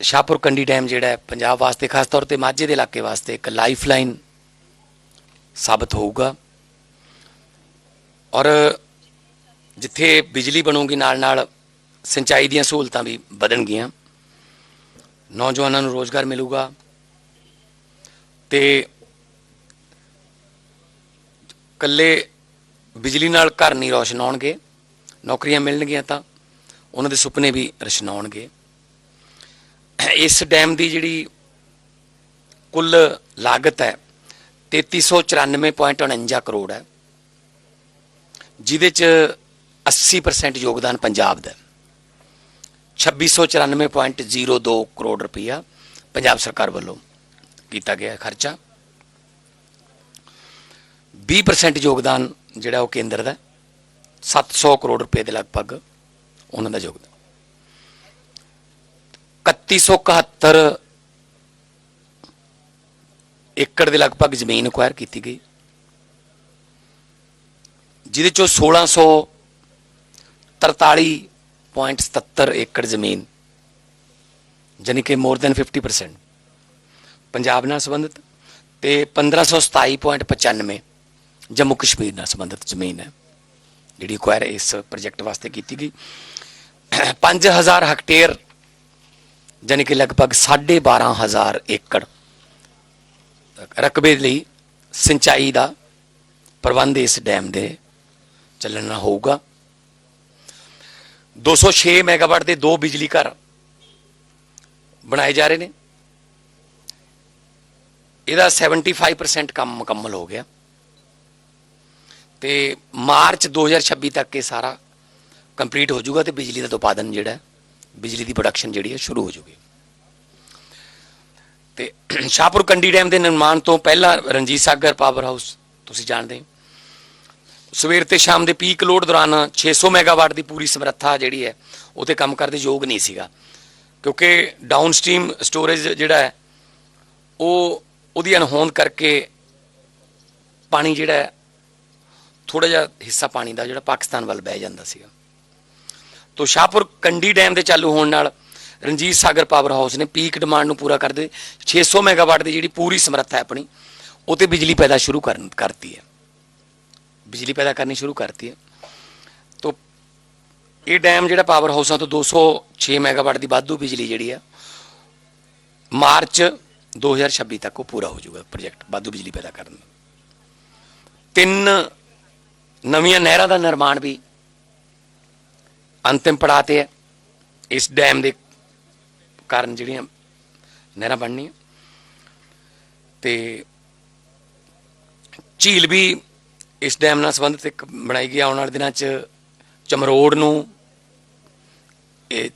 Shahpur Kandi dam ਜਿਹੜਾ ਹੈ, ਪੰਜਾਬ ਵਾਸਤੇ, ਖਾਸ ਤੌਰ ਤੇ ਮਾਝੇ ਦੇ ਇਲਾਕੇ ਵਾਸਤੇ ਇੱਕ ਲਾਈਫਲਾਈਨ ਸਾਬਤ ਹੋਊਗਾ। ਔਰ ਜਿੱਥੇ ਬਿਜਲੀ ਬਣੂਗੀ ਨਾਲ ਨਾਲ ਸਿੰਚਾਈ ਦੀਆਂ ਸਹੂਲਤਾਂ ਵੀ ਵਧਣਗੀਆਂ। ਨੌਜਵਾਨਾਂ ਨੂੰ ਰੋਜ਼ਗਾਰ ਮਿਲੂਗਾ। ਤੇ ਕੱਲੇ ਬਿਜਲੀ ਨਾਲ ਘਰ ਨਹੀਂ ਰੋਸ਼ਨ ਹੋਣਗੇ, ਨੌਕਰੀਆਂ ਮਿਲਣਗੀਆਂ ਤਾਂ, ਉਹਨਾਂ ਦੇ ਸੁਪਨੇ ਵੀ ਰਸ਼ਨਾਉਣਗੇ ਇਸ ਡੈਮ ਦੀ ਜਿਹੜੀ ਕੁੱਲ ਲਾਗਤ ਹੈ 3394.49 ਕਰੋੜ ਹੈ, ਜਿਹਦੇ ਚ 80% ਯੋਗਦਾਨ ਪੰਜਾਬ ਦਾ ਹੈ 2694.02 ਕਰੋੜ ਰੁਪਇਆ ਪੰਜਾਬ ਸਰਕਾਰ ਵੱਲੋਂ ਕੀਤਾ ਗਿਆ ਖਰਚਾ 20% ਯੋਗਦਾਨ ਜਿਹੜਾ ਉਹ ਕੇਂਦਰ ਦਾ ਹੈ। 700 ਕਰੋੜ ਰੁਪਏ ਦੇ ਲਗਭਗ ਉਹਨਾਂ ਦਾ ਯੋਗਦਾਨ 3171 ਏਕੜ ਦੇ ਲਗਭਗ ਜ਼ਮੀਨ ਅਕਵਾਇਰ ਕੀਤੀ ਗਈ। ਜਿਹਦੇ ਚੋਂ 1643.77 ਏਕੜ ਜ਼ਮੀਨ, ਜਾਣੀ ਕਿ ਮੋਰ ਦੈਨ 50% ਪੰਜਾਬ ਨਾਲ ਸੰਬੰਧਿਤ ਤੇ 1527.95 ਜੰਮੂ ਕਸ਼ਮੀਰ ਨਾਲ ਸੰਬੰਧਿਤ ਜ਼ਮੀਨ ਹੈ, ਜਿਹੜੀ ਅਕਵਾਇਰ ਇਸ ਪ੍ਰੋਜੈਕਟ ਵਾਸਤੇ ਕੀਤੀ ਗਈ। 5000 ਹੈਕਟੇਅਰ ਜਾਣੀ ਕਿ ਲਗਭਗ 12500 ਏਕੜ। ਰਕਬੇ ਲਈ ਸਿੰਚਾਈ ਦਾ ਪ੍ਰਬੰਧ ਇਸ ਡੈਮ ਦੇ ਚੱਲਣ ਨਾਲ ਹੋਊਗਾ। 206 ਮੈਗਾਵਾਟ ਦੇ ਦੋ ਬਿਜਲੀ ਘਰ ਬਣਾਏ ਜਾ ਰਹੇ ਨੇ। ਇਹਦਾ 75% ਕੰਮ ਮੁਕੰਮਲ ਹੋ ਗਿਆ। ਤੇ ਮਾਰਚ 2026 ਤੱਕ ਇਹ ਸਾਰਾ ਕੰਪਲੀਟ ਹੋ ਜਾਊਗਾ ਤੇ ਬਿਜਲੀ ਦਾ ਉਤਪਾਦਨ ਜਿਹੜਾ ਬਿਜਲੀ ਦੀ ਪ੍ਰੋਡਕਸ਼ਨ ਜਿਹੜੀ ਹੈ ਸ਼ੁਰੂ ਹੋ ਜਾਊਗੀ ਤੇ ਸ਼ਾਹਪੁਰ ਕੰਡੀ ਡੈਮ ਦੇ ਨਿਰਮਾਣ ਤੋਂ ਪਹਿਲਾਂ ਰਣਜੀਤ ਸਾਗਰ ਪਾਵਰ ਹਾਊਸ ਤੁਸੀਂ ਜਾਣਦੇ ਸਵੇਰ ਤੇ ਸ਼ਾਮ ਦੇ ਪੀਕ ਲੋਡ ਦੌਰਾਨ 600 ਮੈਗਾਵਾਟ ਦੀ ਪੂਰੀ ਸਮਰੱਥਾ ਜਿਹੜੀ ਹੈ ਉਹ ਤੇ ਕੰਮ ਕਰਦੇ ਯੋਗ ਨਹੀਂ ਸੀਗਾ। ਕਿਉਂਕਿ ਡਾਊਨ ਡਾਊਨਸਟ੍ਰੀਮ ਸਟੋਰੇਜ ਜਿਹੜਾ ਹੈ, ਉਹ ਉਹਦੀ ਅਣਹੋਂਦ ਕਰਕੇ ਪਾਣੀ ਜਿਹੜਾ ਹੈ ਥੋੜਾ ਜਿਹਾ ਹਿੱਸਾ ਪਾਣੀ ਦਾ ਜਿਹੜਾ ਪਾਕਿਸਤਾਨ ਵੱਲ ਬਹਿ ਜਾਂਦਾ ਸੀਗਾ। ਤੋਂ ਸ਼ਾਹਪੁਰ ਕੰਡੀ ਡੈਮ ਦੇ ਚਾਲੂ ਹੋਣ ਨਾਲ ਰਣਜੀਤ ਸਾਗਰ ਪਾਵਰ ਹਾਊਸ ਨੇ ਪੀਕ ਡਿਮਾਂਡ ਨੂੰ ਪੂਰਾ ਕਰਦੇ 600 ਮੈਗਾਵਾਟ ਦੀ ਜਿਹੜੀ ਪੂਰੀ ਸਮਰੱਥਾ ਹੈ ਆਪਣੀ, ਉਹ ਤੇ ਬਿਜਲੀ ਪੈਦਾ ਸ਼ੁਰੂ ਕਰਨ, ਕਰਤੀ ਹੈ। ਬਿਜਲੀ ਪੈਦਾ ਕਰਨੀ ਸ਼ੁਰੂ ਕਰਤੀ ਹੈ। ਤੋਂ ਇਹ ਡੈਮ ਜਿਹੜਾ ਪਾਵਰ ਹਾਊਸਾਂ ਤੋਂ 206 ਮੈਗਾਵਾਟ ਦੀ ਵਾਧੂ ਬਿਜਲੀ ਜਿਹੜੀ ਆ, ਮਾਰਚ 2026 ਤੱਕ ਉਹ ਪੂਰਾ ਹੋ ਜਾਊਗਾ ਪ੍ਰੋਜੈਕਟ ਵਾਧੂ ਬਿਜਲੀ ਪੈਦਾ ਕਰਨ ਦਾ। ਤਿੰਨ ਨਵੀਆਂ ਨਹਿਰਾਂ ਦਾ ਨਿਰਮਾਣ ਵੀ ਅੰਤਿਮ ਪੜਾਅ ਤੇ ਹੈ। ਇਸ ਡੈਮ ਦੇ ਕਾਰਨ ਜਿਹੜੀਆਂ ਨਹਿਰਾਂ ਬਣਨੀਆਂ। ਤੇ ਝੀਲ ਵੀ ਇਸ ਡੈਮ ਨਾਲ ਸੰਬੰਧਿਤ ਇੱਕ ਬਣਾਈ ਗਈ। ਆਉਣ ਵਾਲੇ ਦਿਨਾਂ 'ਚ ਚਮਰੋੜ ਨੂੰ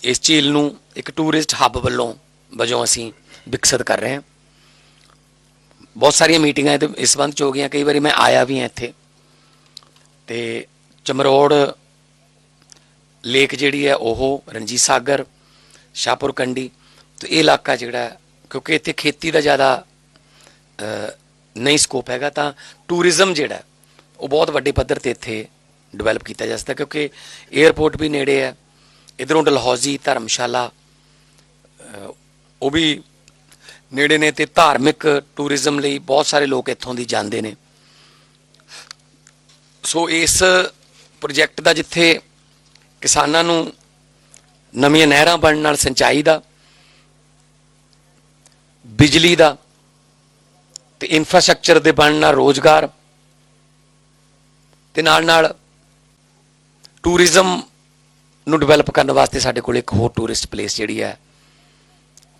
ਇਸ ਝੀਲ ਨੂੰ ਇੱਕ ਟੂਰਿਸਟ ਹੱਬ ਵੱਲੋਂ ਵਜੋਂ ਅਸੀਂ ਵਿਕਸਿਤ ਕਰ ਰਹੇ ਹਾਂ। ਬਹੁਤ ਸਾਰੀਆਂ ਮੀਟਿੰਗਾਂ ਤੇ ਇਸ ਸੰਬੰਧ 'ਚ ਹੋ ਗਈਆਂ। ਕਈ ਵਾਰੀ ਮੈਂ ਆਇਆ ਵੀ ਹਾਂ ਇੱਥੇ। ਤੇ ਚਮਰੋੜ ਲੇਕ ਜਿਹੜੀ ਹੈ ਉਹ ਰਣਜੀਤ ਸਾਗਰ, ਸ਼ਾਹਪੁਰ ਕੰਡੀ ਤੇ ਇਹ ਇਲਾਕਾ ਜਿਹੜਾ ਕਿਉਂਕਿ ਇੱਥੇ ਖੇਤੀ ਦਾ ਜ਼ਿਆਦਾ ਨਹੀਂ ਸਕੋਪ ਹੈਗਾ ਤਾਂ ਟੂਰਿਜ਼ਮ ਜਿਹੜਾ ਉਹ ਬਹੁਤ ਵੱਡੇ ਪੱਧਰ ਤੇ ਇੱਥੇ ਡਿਵੈਲਪ ਕੀਤਾ ਜਾ ਸਕਦਾ ਕਿਉਂਕਿ 에ਅਰਪੋਰਟ ਵੀ ਨੇੜੇ ਹੈ, ਇਧਰੋਂ ਡਲਹੌਜ਼ੀ ਧਰਮਸ਼ਾਲਾ ਉਹ ਵੀ ਨੇੜੇ ਨੇ ਤੇ ਧਾਰਮਿਕ ਟੂਰਿਜ਼ਮ ਲਈ ਬਹੁਤ ਸਾਰੇ ਲੋਕ ਇੱਥੋਂ ਦੀ ਜਾਂਦੇ ਨੇ। ਸੋ ਇਸ ਪ੍ਰੋਜੈਕਟ ਦਾ ਜਿੱਥੇ ਕਿਸਾਨਾਂ ਨੂੰ ਨਵੀਆਂ ਨਹਿਰਾਂ ਬਣਨ ਨਾਲ ਸਿੰਚਾਈ ਦਾ, ਬਿਜਲੀ ਦਾ ਤੇ ਇਨਫਰਾਸਟ੍ਰਕਚਰ ਦੇ ਬਣਨ ਨਾਲ ਰੋਜ਼ਗਾਰ ਤੇ ਨਾਲ ਨਾਲ ਟੂਰਿਜ਼ਮ ਨੂੰ ਡਿਵੈਲਪ ਕਰਨ ਵਾਸਤੇ ਸਾਡੇ ਕੋਲ ਇੱਕ ਹੋਰ ਟੂਰਿਸਟ ਪਲੇਸ ਜਿਹੜੀ ਹੈ,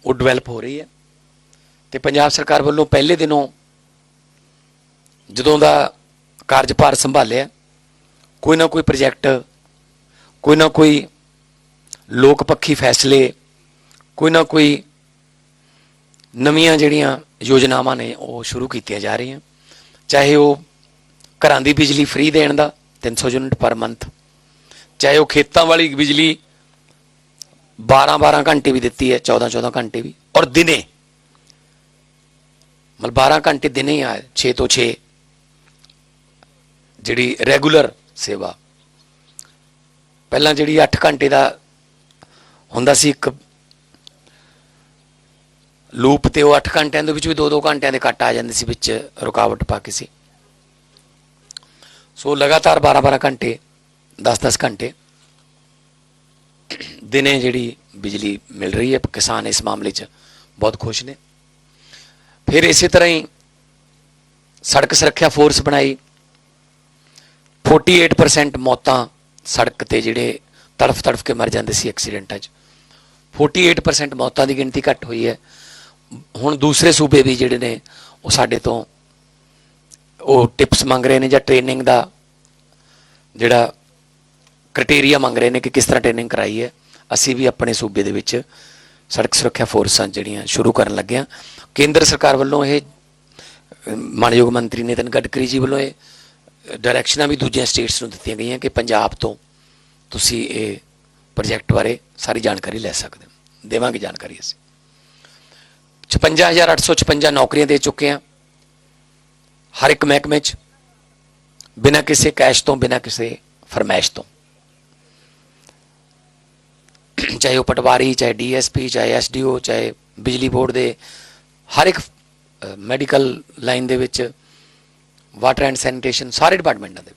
ਉਹ ਡਿਵੈਲਪ ਹੋ ਰਹੀ ਹੈ। ਤੇ ਪੰਜਾਬ ਸਰਕਾਰ ਵੱਲੋਂ ਪਹਿਲੇ ਦਿਨੋਂ ਜਦੋਂ ਦਾ ਕਾਰਜਭਾਰ ਸੰਭਾਲਿਆ, ਕੋਈ ਨਾ ਕੋਈ ਪ੍ਰੋਜੈਕਟ ਕੋਈ ਨਾ ਕੋਈ ਲੋਕ ਪੱਖੀ ਫੈਸਲੇ, ਕੋਈ ਨਾ ਕੋਈ ਨਵੀਆਂ ਜਿਹੜੀਆਂ ਯੋਜਨਾਵਾਂ ਨੇ ਉਹ ਸ਼ੁਰੂ ਕੀਤੀਆਂ ਜਾ ਰਹੀਆਂ। ਚਾਹੇ ਉਹ ਘਰਾਂ ਦੀ ਬਿਜਲੀ ਫ੍ਰੀ ਦੇਣ ਦਾ 300 ਯੂਨਿਟ ਪਰ ਮੰਥ, ਚਾਹੇ ਉਹ ਖੇਤਾਂ ਵਾਲੀ ਬਿਜਲੀ 12 12 ਘੰਟੇ ਵੀ ਦਿੱਤੀ ਹੈ 14 14 ਘੰਟੇ ਵੀ, ਔਰ ਦਿਨੇ, ਮਤਲਬ 12 ਘੰਟੇ ਦਿਨੇ ਹੀ ਆ 6 ਤੋਂ 6 ਜਿਹੜੀ ਰੈਗੂਲਰ ਸੇਵਾ ਪਹਿਲਾਂ ਜਿਹੜੀ 8 ਘੰਟੇ ਦਾ ਹੁੰਦਾ ਸੀ ਇੱਕ ਲੂਪ ਤੇ ਉਹ 8 ਘੰਟਿਆਂ ਦੇ ਵਿੱਚ ਵੀ 2-2 ਘੰਟਿਆਂ ਦੇ ਕੱਟ ਆ ਜਾਂਦੇ ਸੀ ਵਿੱਚ ਰੁਕਾਵਟ ਪਾ ਕੇ ਸੀ। ਸੋ ਲਗਾਤਾਰ 12-12 ਘੰਟੇ 10-10 ਘੰਟੇ ਦਿਨੇ ਜਿਹੜੀ ਬਿਜਲੀ ਮਿਲ ਰਹੀ ਹੈ, ਕਿਸਾਨ ਇਸ ਮਾਮਲੇ 'ਚ ਬਹੁਤ ਖੁਸ਼ ਨੇ। ਫਿਰ ਇਸੇ ਤਰ੍ਹਾਂ ਹੀ ਸੜਕ ਸੁਰੱਖਿਆ ਫੋਰਸ ਬਣਾਈ। 48% ਮੌਤਾਂ ਸੜਕ ਤੇ ਜਿਹੜੇ ਤੜਫ ਤੜਫ ਕੇ ਮਰ ਜਾਂਦੇ ਸੀ ਐਕਸੀਡੈਂਟਾਂ 'ਚ 48% ਮੌਤਾਂ ਦੀ ਗਿਣਤੀ ਘਟ ਹੋਈ ਹੈ। ਹੁਣ ਦੂਸਰੇ ਸੂਬੇ ਵੀ ਜਿਹੜੇ ਨੇ, ਉਹ ਸਾਡੇ ਤੋਂ ਉਹ ਟਿਪਸ ਮੰਗ ਰਹੇ ਨੇ ਜਾਂ ਟ੍ਰੇਨਿੰਗ ਦਾ ਜਿਹੜਾ ਕ੍ਰਾਈਟੇਰੀਆ ਮੰਗ ਰਹੇ ਨੇ ਕਿ ਕਿਸ ਤਰ੍ਹਾਂ ਟ੍ਰੇਨਿੰਗ ਕਰਾਈ ਹੈ, ਅਸੀਂ ਵੀ ਆਪਣੇ ਸੂਬੇ ਦੇ ਵਿੱਚ ਸੜਕ ਸੁਰੱਖਿਆ ਫੋਰਸਾਂ ਜਿਹੜੀਆਂ ਸ਼ੁਰੂ ਕਰਨ ਲੱਗੇ ਹਾਂ ਕੇਂਦਰ ਸਰਕਾਰ ਵੱਲੋਂ ਇਹ, ਮਾਨਯੋਗ ਮੰਤਰੀ ਨਿਤਨ ਗਡਕਰੀ ਜੀ ਵੱਲੋਂ ਇਹ ਡਾਇਰੈਕਸ਼ਨਾਂ ਵੀ ਦੂਜੀਆਂ ਸਟੇਟਸ ਨੂੰ ਦਿੱਤੀਆਂ ਗਈਆਂ ਕਿ ਪੰਜਾਬ ਤੋਂ ਤੁਸੀਂ ਇਹ ਪ੍ਰੋਜੈਕਟ ਬਾਰੇ ਸਾਰੀ ਜਾਣਕਾਰੀ ਲੈ ਸਕਦੇ ਹੋ। ਦੇਵਾਂਗੇ ਜਾਣਕਾਰੀ ਅਸੀਂ। 56856 ਨੌਕਰੀਆਂ ਦੇ ਚੁੱਕੇ ਹਾਂ। ਹਰ ਇੱਕ ਮਹਿਕਮੇ 'ਚ, ਬਿਨਾਂ ਕਿਸੇ ਕੈਸ਼ ਤੋਂ, ਬਿਨਾਂ ਕਿਸੇ ਫਰਮਾਇਸ਼ ਤੋਂ। ਚਾਹੇ ਉਹ ਪਟਵਾਰੀ, ਚਾਹੇ ਡੀਐਸਪੀ, ਚਾਹੇ ਐਸਡੀਓ, ਚਾਹੇ ਬਿਜਲੀ ਬੋਰਡ ਦੇ ਹਰ ਇੱਕ ਮੈਡੀਕਲ ਲਾਈਨ ਦੇ ਵਿੱਚ ਵਾਟਰ ਐਂਡ ਸੈਨੀਟੇਸ਼ਨ ਸਾਰੇ ਡਿਪਾਰਟਮੈਂਟਾਂ ਦੇ।